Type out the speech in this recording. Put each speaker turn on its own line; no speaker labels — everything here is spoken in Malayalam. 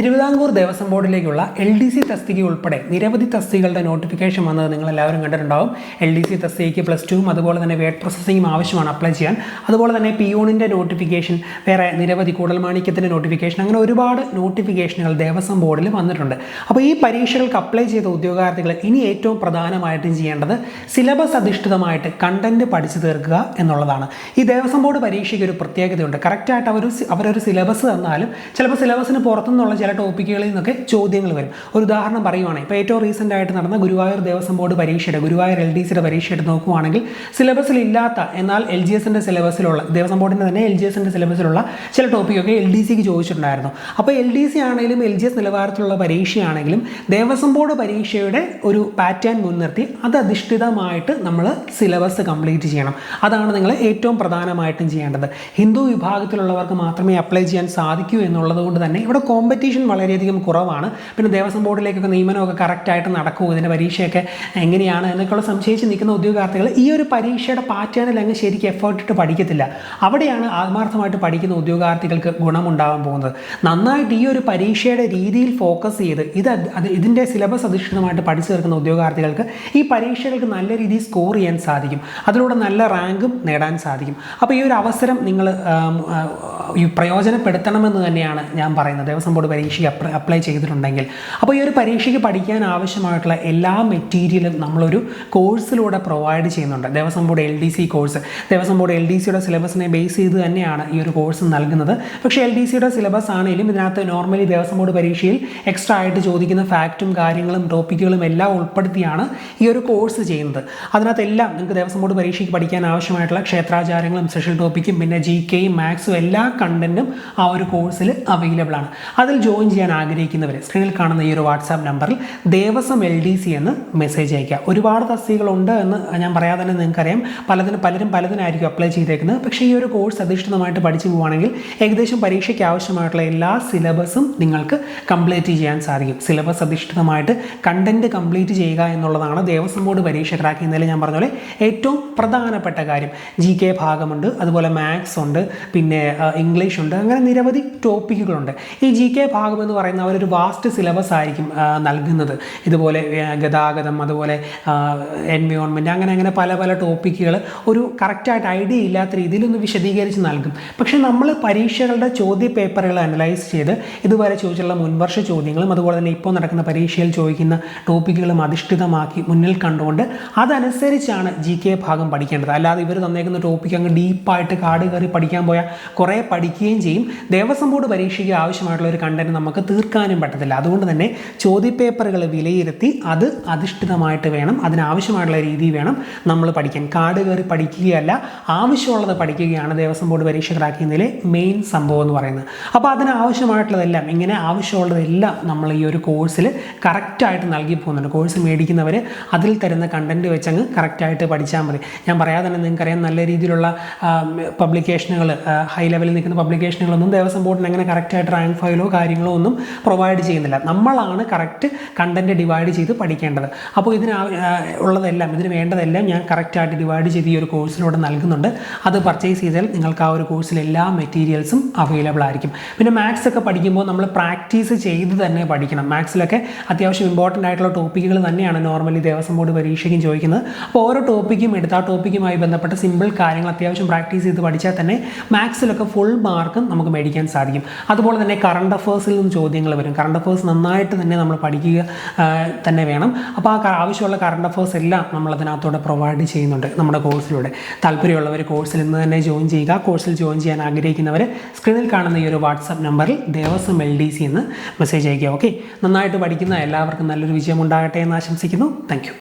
തിരുവിതാംകൂർ ദേവസ്വം ബോർഡിലേക്കുള്ള എൽ ഡി സി തസ്തിക ഉൾപ്പെടെ നിരവധി തസ്തികളുടെ നോട്ടിഫിക്കേഷൻ വന്നത് നിങ്ങൾ എല്ലാവരും കണ്ടിട്ടുണ്ടാവും. എൽ ഡി സി തസ്തികയ്ക്ക് പ്ലസ് ടുവും അതുപോലെ തന്നെ വേഡ് പ്രോസസ്സിംഗും ആവശ്യമാണ് അപ്ലൈ ചെയ്യാൻ. അതുപോലെ തന്നെ പിയോണിന്റെ നോട്ടിഫിക്കേഷൻ വേറെ നിരവധി കൂടൽമാണിക്യത്തിന്റെ നോട്ടിഫിക്കേഷൻ അങ്ങനെ ഒരുപാട് നോട്ടിഫിക്കേഷനുകൾ ദേവസ്വം ബോർഡിൽ വന്നിട്ടുണ്ട്. അപ്പോൾ ഈ പരീക്ഷകൾക്ക് അപ്ലൈ ചെയ്ത ഉദ്യോഗാർത്ഥികൾ ഇനി ഏറ്റവും പ്രധാനമായിട്ടും ചെയ്യേണ്ടത് സിലബസ് അധിഷ്ഠിതമായിട്ട് കണ്ടന്റ് പഠിച്ചു തീർക്കുക എന്നുള്ളതാണ്. ഈ ദേവസ്വം ബോർഡ് പരീക്ഷയ്ക്ക് ഒരു പ്രത്യേകതയുണ്ട്. കറക്റ്റായിട്ട് അവർ അവരൊരു സിലബസ് തന്നാലും ചിലപ്പോൾ സിലബസിന് പുറത്തുനിന്നുള്ള ചില ടോപ്പിക്കുകളിൽ നിന്നൊക്കെ ചോദ്യങ്ങൾ വരും. ഒരു ഉദാഹരണം പറയുവാണെങ്കിൽ ഇപ്പോൾ ഏറ്റവും റീസെന്റ് ആയിട്ട് നടന്ന ഗുരുവായൂർ ദേവസ്വം ബോർഡ് പരീക്ഷയുടെ ഗുരുവായൂർ എൽ ഡി സിയുടെ പരീക്ഷയുടെ നോക്കുവാണെങ്കിൽ സിലബസിൽ ഇല്ലാത്ത എന്നാൽ എൽ ജി എസിന്റെ സിലബസിലുള്ള ദേവസ്വം ബോർഡിന്റെ തന്നെ എൽ ജി എസിന്റെ സിലബസിലുള്ള ചില ടോപ്പിക്കൊക്കെ എൽ ഡി സിക്ക് ചോദിച്ചിട്ടുണ്ടായിരുന്നു. അപ്പോൾ എൽ ഡി സി ആണെങ്കിലും എൽ ജി എസ് നിലവാരത്തിലുള്ള പരീക്ഷയാണെങ്കിലും ദേവസ്വം ബോർഡ് പരീക്ഷയുടെ ഒരു പാറ്റേൺ മുൻനിർത്തി അത് അധിഷ്ഠിതമായിട്ട് നമ്മൾ സിലബസ് കംപ്ലീറ്റ് ചെയ്യണം. അതാണ് നിങ്ങൾ ഏറ്റവും പ്രധാനമായിട്ടും ചെയ്യേണ്ടത്. ഹിന്ദു വിഭാഗത്തിലുള്ളവർക്ക് മാത്രമേ അപ്ലൈ ചെയ്യാൻ സാധിക്കൂ എന്നുള്ളത് കൊണ്ട് തന്നെ ഇവിടെ കോമ്പറ്റീഷൻ വളരെയധികം കുറവാണ്. പിന്നെ ദേവസ്വം ബോർഡിലേക്കൊക്കെ നിയമനമൊക്കെ കറക്റ്റായിട്ട് നടക്കുമോ ഇതിന്റെ പരീക്ഷയൊക്കെ എങ്ങനെയാണ് എന്നൊക്കെയുള്ള സംശയിച്ച് നിൽക്കുന്ന ഉദ്യോഗാർത്ഥികൾ ഈ ഒരു പരീക്ഷയുടെ പാറ്റേണിൽ അങ്ങ് ശരിക്കും എഫേർട്ട് ഇട്ട് പഠിക്കത്തില്ല. അവിടെയാണ് ആത്മാർത്ഥമായിട്ട് പഠിക്കുന്ന ഉദ്യോഗാർത്ഥികൾക്ക് ഗുണമുണ്ടാകാൻ പോകുന്നത്. നന്നായിട്ട് ഈ ഒരു പരീക്ഷയുടെ രീതിയിൽ ഫോക്കസ് ചെയ്ത് ഇത് അത് ഇതിന്റെ സിലബസ് അധിഷ്ഠിതമായിട്ട് പഠിച്ചു തീർക്കുന്ന ഉദ്യോഗാർത്ഥികൾക്ക് ഈ പരീക്ഷകൾക്ക് നല്ല രീതിയിൽ സ്കോർ ചെയ്യാൻ സാധിക്കും. അതിലൂടെ നല്ല റാങ്കും നേടാൻ സാധിക്കും. അപ്പോൾ ഈ ഒരു അവസരം നിങ്ങൾ പ്രയോജനപ്പെടുത്തണമെന്ന് തന്നെയാണ് ഞാൻ പറയുന്നത്. ദേവസ്വം ബോർഡ് പരീക്ഷയ്ക്ക് അപ്ലൈ ചെയ്തിട്ടുണ്ടെങ്കിൽ. അപ്പോൾ ഈ ഒരു പരീക്ഷയ്ക്ക് പഠിക്കാൻ ആവശ്യമായിട്ടുള്ള എല്ലാ മെറ്റീരിയലും നമ്മളൊരു കോഴ്സിലൂടെ പ്രൊവൈഡ് ചെയ്യുന്നുണ്ട്. Devaswom board L D C course Devaswom board L D സിയുടെ സിലബസിനെ ബേസ് ചെയ്ത് തന്നെയാണ് ഈ ഒരു കോഴ്സ് നൽകുന്നത്. പക്ഷേ എൽ ഡി സിയുടെ സിലബസ് ആണെങ്കിലും ഇതിനകത്ത് നോർമലി ദേവസ്വം ബോർഡ് പരീക്ഷയിൽ എക്സ്ട്രാ ആയിട്ട് ചോദിക്കുന്ന ഫാക്റ്റും കാര്യങ്ങളും ടോപ്പിക്കുകളും എല്ലാം ഉൾപ്പെടുത്തിയാണ് ഈ ഒരു കോഴ്സ് ചെയ്യുന്നത്. അതിനകത്തെല്ലാം നിങ്ങൾക്ക് ദേവസ്വം ബോർഡ് പരീക്ഷയ്ക്ക് പഠിക്കാൻ ആവശ്യമായിട്ടുള്ള ക്ഷേത്രാചാരങ്ങളും സ്പെഷ്യൽ ടോപ്പിക്കും പിന്നെ ജി കെയും മാത്സും എല്ലാ കണ്ടന്റും ആ ഒരു കോഴ്സിൽ അവൈലബിൾ ആണ്. അതിൽ ജോയിൻ ചെയ്യാൻ ആഗ്രഹിക്കുന്നവർ സ്ക്രീനിൽ കാണുന്ന ഈ ഒരു വാട്സാപ്പ് നമ്പറിൽ ദേവസ്വം എൽ ഡി സി എന്ന് മെസ്സേജ് അയക്കുക ഒരുപാട് തസ്തികളുണ്ട് എന്ന് ഞാൻ പറയാതെ തന്നെ നിങ്ങൾക്കറിയാം. പലതിന് പലരും പലതിനായിരിക്കും അപ്ലൈ ചെയ്തേക്കുന്നത്. പക്ഷേ ഈ ഒരു കോഴ്സ് അധിഷ്ഠിതമായിട്ട് പഠിച്ചു പോവുകയാണെങ്കിൽ ഏകദേശം പരീക്ഷയ്ക്ക് ആവശ്യമായിട്ടുള്ള എല്ലാ സിലബസും നിങ്ങൾക്ക് കംപ്ലീറ്റ് ചെയ്യാൻ സാധിക്കും. സിലബസ് അധിഷ്ഠിതമായിട്ട് കണ്ടന്റ് കംപ്ലീറ്റ് ചെയ്യുക എന്നുള്ളതാണ് ദേവസ്വം ബോർഡ് പരീക്ഷ ക്രാക്ക് ചെയ്യുന്നതിൽ ഞാൻ പറഞ്ഞ പോലെ ഏറ്റവും പ്രധാനപ്പെട്ട കാര്യം. ജി കെ ഭാഗമുണ്ട് അതുപോലെ മാത്സ് ഉണ്ട് പിന്നെ ഇംഗ്ലീഷ് ഉണ്ട് അങ്ങനെ നിരവധി ടോപ്പിക്കുകളുണ്ട്. ഈ ജി കെ ഭാഗം എന്ന് പറയുന്ന അവരൊരു വാസ്റ്റ് സിലബസ് ആയിരിക്കും നൽകുന്നത്. ഇതുപോലെ ഗതാഗതം അതുപോലെ എൻവയോൺമെന്റ് അങ്ങനെ അങ്ങനെ പല പല ടോപ്പിക്കുകൾ ഒരു കറക്റ്റായിട്ട് ഐഡിയ ഇല്ലാത്ത രീതിയിലൊന്ന് വിശദീകരിച്ച് നൽകും. പക്ഷേ നമ്മൾ പരീക്ഷകളുടെ ചോദ്യ പേപ്പറുകൾ അനലൈസ് ചെയ്ത് ഇതുവരെ ചോദിച്ചിട്ടുള്ള മുൻവർഷ ചോദ്യങ്ങളും അതുപോലെ തന്നെ ഇപ്പോൾ നടക്കുന്ന പരീക്ഷയിൽ ചോദിക്കുന്ന ടോപ്പിക്കുകളും അധിഷ്ഠിതമാക്കി മുന്നിൽ കണ്ടുകൊണ്ട് അതനുസരിച്ചാണ് ജി കെ ഭാഗം പഠിക്കേണ്ടത്. അല്ലാതെ ഇവർ തന്നേക്കുന്ന ടോപ്പിക്ക് അങ്ങ് ഡീപ്പായിട്ട് കാട് കയറി പഠിക്കാൻ പോയാൽ കുറേ പഠിക്കുകയും ചെയ്യും. ദേവസ്വം ബോർഡ് പരീക്ഷയ്ക്ക് ആവശ്യമായിട്ടുള്ള ഒരു കണ്ടന്റ് നമുക്ക് തീർക്കാനും പറ്റത്തില്ല. അതുകൊണ്ട് തന്നെ ചോദ്യപേപ്പറുകൾ വിലയിരുത്തി അത് അധിഷ്ഠിതമായിട്ട് വേണം അതിനാവശ്യമായിട്ടുള്ള രീതി വേണം നമ്മൾ പഠിക്കാൻ. കാട് കയറി പഠിക്കുകയല്ല ആവശ്യമുള്ളത് പഠിക്കുകയാണ് ദേവസ്വം ബോർഡ് പരീക്ഷ ക്രാക്കിയതിലെ മെയിൻ സംഭവം എന്ന് പറയുന്നത്. അപ്പോൾ അതിനാവശ്യമായിട്ടുള്ളതെല്ലാം ഇങ്ങനെ ആവശ്യമുള്ളതെല്ലാം നമ്മൾ ഈ ഒരു കോഴ്സിൽ കറക്റ്റായിട്ട് നൽകി പോകുന്നുണ്ട്. കോഴ്സ് മേടിക്കുന്നവർ അതിൽ തരുന്ന കണ്ടന്റ് വെച്ചങ്ങ് കറക്റ്റായിട്ട് പഠിച്ചാൽ മതി. ഞാൻ പറയാതെ തന്നെ നിങ്ങൾക്കറിയാം നല്ല രീതിയിലുള്ള പബ്ലിക്കേഷനുകൾ ഹൈ ലെവലിൽ നിൽക്കുന്ന പബ്ലിക്കേഷനുകളൊന്നും ദേവസ്വം ബോർഡിന് അങ്ങനെ കറക്റ്റായിട്ട് റാങ്ക് ഫയലോ കാര്യങ്ങളോ ഒന്നും പ്രൊവൈഡ് ചെയ്യുന്നില്ല. നമ്മളാണ് കറക്റ്റ് കണ്ടന്റ് ഡിവൈഡ് ചെയ്ത് പഠിക്കേണ്ടത്. അപ്പോൾ ഇതിന് ഉള്ളതെല്ലാം ഇതിന് വേണ്ടതെല്ലാം ഞാൻ കറക്റ്റായിട്ട് ഡിവൈഡ് ചെയ്ത് ഈ ഒരു കോഴ്സിലൂടെ നൽകുന്നുണ്ട്. അത് പർച്ചേസ് ചെയ്താൽ നിങ്ങൾക്ക് ആ ഒരു കോഴ്സിൽ എല്ലാ മെറ്റീരിയൽസും അവൈലബിൾ ആയിരിക്കും. പിന്നെ മാത്സ് ഒക്കെ പഠിക്കുമ്പോൾ നമ്മൾ പ്രാക്ടീസ് ചെയ്ത് തന്നെ പഠിക്കണം. മാത്സിലൊക്കെ അത്യാവശ്യം ഇമ്പോർട്ടന്റ് ആയിട്ടുള്ള ടോപ്പിക്കുകൾ തന്നെയാണ് നോർമലി ദേവസ്വം ബോർഡ് പരീക്ഷയ്ക്കും ചോദിക്കുന്നത്. അപ്പോൾ ഓരോ ടോപ്പിക്കും എടുത്ത് ആ ടോപ്പിക്കുമായി ബന്ധപ്പെട്ട സിമ്പിൾ കാര്യങ്ങൾ അത്യാവശ്യം പ്രാക്ടീസ് ചെയ്ത് പഠിച്ചാൽ തന്നെ മാത്സിലൊക്കെ ഫുൾ മാർക്കും നമുക്ക് മേടിക്കാൻ സാധിക്കും. അതുപോലെ തന്നെ കറണ്ട് അഫേഴ്സിൽ നിന്നും ചോദ്യങ്ങൾ വരും. കറണ്ട് അഫേഴ്സ് നന്നായിട്ട് തന്നെ നമ്മൾ പഠിക്കുക തന്നെ വേണം. അപ്പോൾ ആ ആവശ്യമുള്ള കറണ്ട് അഫേഴ്സ് എല്ലാം നമ്മൾ അതിനകത്തൂടെ പ്രൊവൈഡ് ചെയ്യുന്നുണ്ട് നമ്മുടെ കോഴ്സിലൂടെ താല്പര്യമുള്ളവർ കോഴ്സിൽ ഇന്ന് തന്നെ ജോയിൻ ചെയ്യുക. കോഴ്സിൽ ജോയിൻ ചെയ്യാൻ ആഗ്രഹിക്കുന്നവർ സ്ക്രീനിൽ കാണുന്ന ഈ ഒരു വാട്സപ്പ് നമ്പറിൽ ദേവസ്വം എൽ ഡി സി എന്ന് മെസ്സേജ് അയക്കുക ഓക്കെ നന്നായിട്ട് പഠിക്കുന്ന എല്ലാവർക്കും നല്ലൊരു വിജയം ഉണ്ടാകട്ടെ എന്ന് ആശംസിക്കുന്നു. താങ്ക്